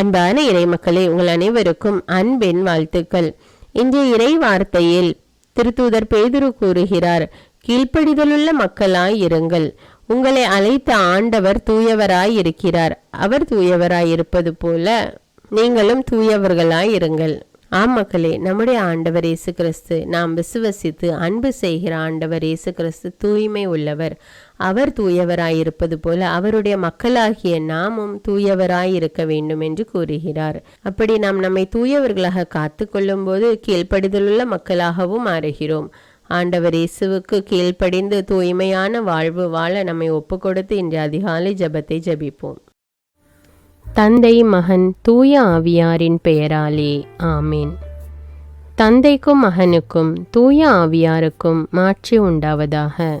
அன்பான இறை மக்களே உங்கள் அனைவருக்கும் அன்பின் வாழ்த்துக்கள். இன்றைய இறை வார்த்தையில் திருத்தூதர் பேதுரு கூறுகிறார் கீழ்ப்படிதலுள்ள மக்களாய் இருங்கள். உங்களை அழைத்த ஆண்டவர் தூயவராய் இருக்கிறார். அவர் தூயவராய் இருப்பது போல நீங்களும் தூயவர்களாய் இருங்கள். ஆம் மக்களே நம்முடைய ஆண்டவர் இயேசு கிறிஸ்து நாம் விசுவசித்து அன்பு செய்கிற ஆண்டவர் இயேசு கிறிஸ்து தூய்மை உள்ளவர். அவர் தூயவராய் இருப்பது போல அவருடைய மக்களாகிய நாமும் தூயவராய் இருக்க வேண்டும் என்று கூறுகிறார். அப்படி நாம் நம்மை தூயவர்களாக காத்து கொள்ளும் போது கீழ்ப்படிதலுள்ள மக்களாகவும் மாறுகிறோம். ஆண்டவர் இயேசுவுக்கு கீழ்ப்படிந்து தூய்மையான வாழ்வு வாழ நம்மை ஒப்புக்கொடுத்து இன்று அதிகாலை ஜெபத்தை ஜபிப்போம். தந்தை மகன் தூய ஆவியாரின் பெயராலே ஆமீன். தந்தைக்கும் மகனுக்கும் தூய ஆவியாருக்கும் மாட்சி உண்டாவதாக.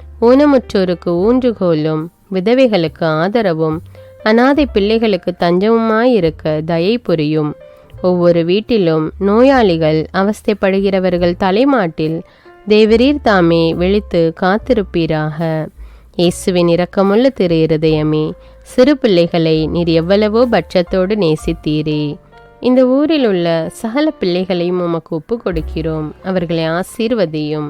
ஊனமுற்றோருக்கு ஊன்றுகோலும் விதவைகளுக்கு ஆதரவும் அனாதை பிள்ளைகளுக்கு தஞ்சமுமாயிருக்க தயை புரியும். ஒவ்வொரு வீட்டிலும் நோயாளிகள் அவஸ்தைப்படுகிறவர்கள் தலைமாட்டில் தேவரீர் தாமே விழித்து காத்திருப்பீராக. இயேசுவின் இரக்கமுள்ள திரு இருதயமே சிறு பிள்ளைகளை நீர் எவ்வளவோ பட்சத்தோடு நேசித்தீரே. இந்த ஊரில் உள்ள சகல பிள்ளைகளையும் உமக்கு ஒப்பு கொடுக்கிறோம் அவர்களை ஆசீர்வதியும்.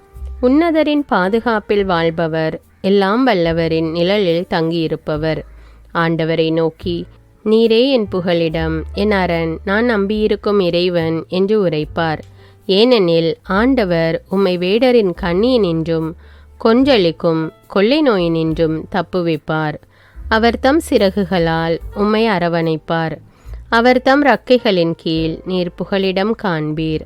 உன்னதரின் பாதுகாப்பில் வாழ்பவர் எல்லாம் வல்லவரின் நிழலில் தங்கியிருப்பவர். ஆண்டவரை நோக்கி நீரே என் புகலிடம் என் அரண் நான் நம்பியிருக்கும் இறைவன் என்று உரைப்பார். ஏனெனில் ஆண்டவர் உம்மை வேடரின் கண்ணியினின்றும் கொஞ்சளிக்கும் கொள்ளை நோயினின்றும் தப்புவிப்பார். அவர் தம் சிறகுகளால் உம்மை அரவணைப்பார். அவர் தம் ரக்கைகளின் கீழ் நீர் புகலிடம் காண்பீர்.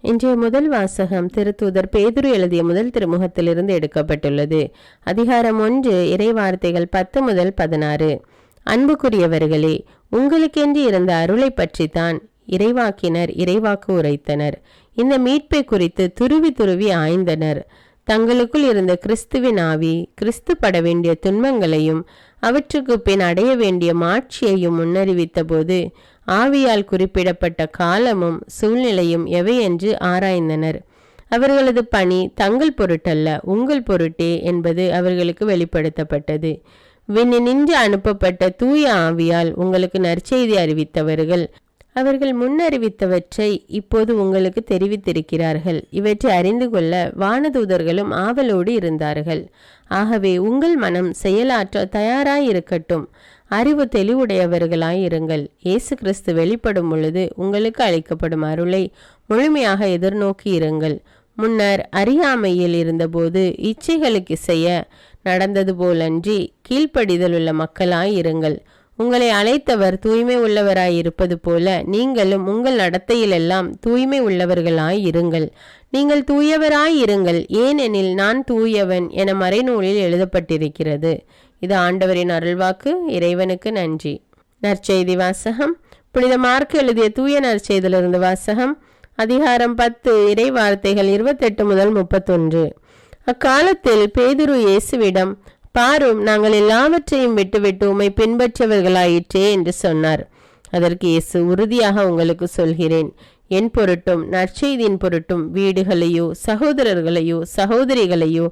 இன்றைய முதல் வாசகம் திருத்தூதர் பேதுரு எழுதிய முதல் திருமுகத்திலிருந்து எடுக்கப்பட்டுள்ளது. அதிகாரம் ஒன்று இறைவார்த்தைகள் பத்து முதல் பதினாறு. அன்புக்குரியவர்களே உங்களுக்கென்று இருந்த அருளை பற்றித்தான் இறைவாக்கினர் இறைவாக்கு உரைத்தனர். இந்த மீட்பை குறித்து துருவி துருவி ஆய்ந்தனர். தங்களுக்குள் இருந்த கிறிஸ்துவின் ஆவி கிறிஸ்து பட வேண்டிய துன்பங்களையும் அவற்றுக்கு பின் அடைய வேண்டிய மாட்சியையும் முன்னறிவித்த போது ஆவியால் குறிப்பிடப்பட்ட காலமும் சூழ்நிலையும் எவை என்று ஆராய்ந்தனர். அவர்களது பணி தங்கள் பொருட்டல்ல உங்கள் பொருட்டே என்பது அவர்களுக்கு வெளிப்படுத்தப்பட்டது. விண்ணினின்று அனுப்பப்பட்ட தூய ஆவியால் உங்களுக்கு நற்செய்தி அறிவித்தவர்கள். அவர்கள் முன்னறிவித்தவற்றை இப்போது உங்களுக்கு தெரிவித்திருக்கிறார்கள். இவற்றை அறிந்து கொள்ள வானதூதர்களும் ஆவலோடு இருந்தார்கள். ஆகவே உங்கள் மனம் செயலாற்ற தயாராயிருக்கட்டும். அறிவு தெளிவுடையவர்களாய் இருங்கள். இயேசு கிறிஸ்து வெளிப்படும் பொழுது உங்களுக்கு அளிக்கப்படும் அருளை முழுமையாக எதிர்நோக்கி இருங்கள். முன்னர் அறியாமையில் இருந்தபோது இச்சைகளுக்கு செய்ய நடந்தது போலன்றி கீழ்ப்படிதலுள்ள மக்களாய் இருங்கள். உங்களை அழைத்தவர் தூய்மை உள்ளவராய் இருப்பது போல நீங்களும் உங்கள் நடத்தையிலெல்லாம் தூய்மை உள்ளவர்களாய் இருங்கள். நீங்கள் தூயவராய் இருங்கள். ஏனெனில் நான் தூயவன் என மறைநூலில் எழுதப்பட்டிருக்கிறது. இது ஆண்டவரின் அருள்வாக்கு இறைவனுக்கு நன்றி. நற்செய்தி வாசகம். புனித மார்க் எழுதிய தூய நற்செய்திலிருந்து வாசகம். அதிகாரம் பத்து இறை வார்த்தைகள் இருபத்தெட்டு முதல் முப்பத்தொன்று. அக்காலத்தில் பேதுரு இயேசுவிடம் பாரும் நாங்கள் எல்லாவற்றையும் விட்டுவிட்டு உம்மை பின்பற்றவர்களாயிற்றே என்று சொன்னார். அதற்கு இயேசு உறுதியாக உங்களுக்கு சொல்கிறேன். என் பொருட்டும் நற்செய்தியின் பொருட்டும் வீடுகளையோ சகோதரர்களையோ சகோதரிகளையோ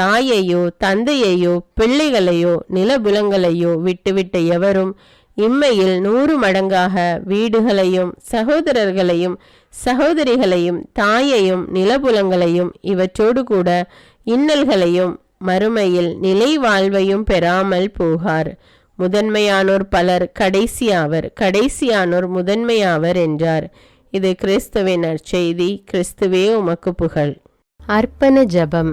தாயையோ தந்தையையோ பிள்ளைகளையோ நிலபுலங்களையோ விட்டுவிட்ட எவரும் இம்மையில் நூறு மடங்காக வீடுகளையும் சகோதரர்களையும் சகோதரிகளையும் தாயையும் நிலபுலங்களையும் இவற்றோடு கூட இன்னல்களையும் மறுமையில் நிலை வாழ்வையும் பெறாமல் போகார். முதன்மையானோர் பலர் கடைசியாவர் கடைசியானோர் முதன்மையாவர் என்றார். இது கிறிஸ்துவின் நற்செய்தி கிறிஸ்துவே உமக்கு புகழ். அர்ப்பண ஜபம்.